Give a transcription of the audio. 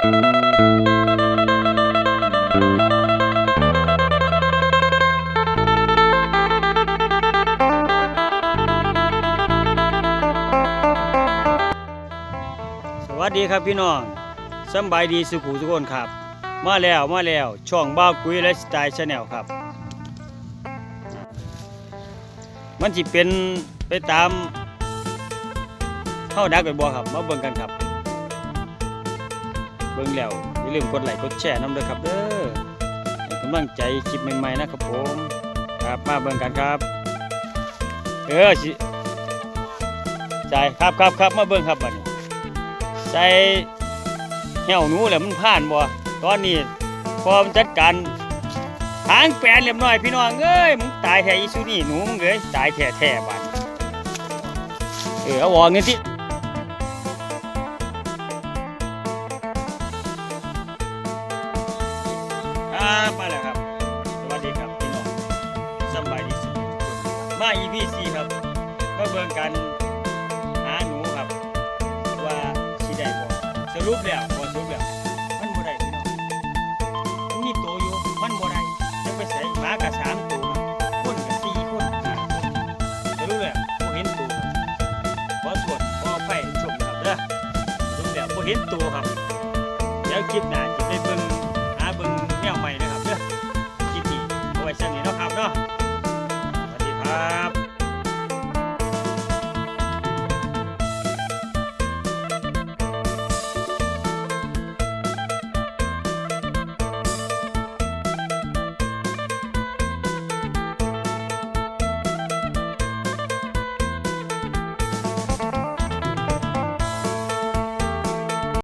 สวัสดีครับพี่น้องสบายดีสุขุทุกคนครับ มาแล้วมาแล้วช่องบ้ากุ้ยและสไตล์ชาแนลครับ มันสิเป็นไปตามเข้าดักไปบ่ครับ มาเบิ่งกันครับ บิ่งแล้วอย่าลืมกดไลค์กดแชร์น้ำเด้อครับเด้อกำลังใจคลิปใหม่ๆนะครับผมครับมาเบิ่งกันครับ เออสิใจครับครับครับมาเบิ่งครับบัดนี้ใส่เหี่ยวหนูแหละมันผ่านบ่ตอนนี้พอมันจัดการหางแปลนเรียบร้อยพี่น้องเอ้ยมึงตายแท้อีสุนี่หนูมึงเอ้ยตายแท้แท้บัดเออเอาวอเงินที่ มา EP 4ครับมาเบิ่งกันหาหนูครับ ว่าสิได้บ่สรุปแล้วบ่สรุปแล้วมันบ่ได้พี่น้องมันมีตัวอยู่มันบ่ได้จะไปใส่หมาก็สามตัวคนก็สี่คนห้าคนสรุปแล้วบ่เห็นตัวครับขอโทษขออภัยชมครับเด้อสรุปแล้วบ่เห็นตัวครับเดี๋ยวคลิปหน้า Bye.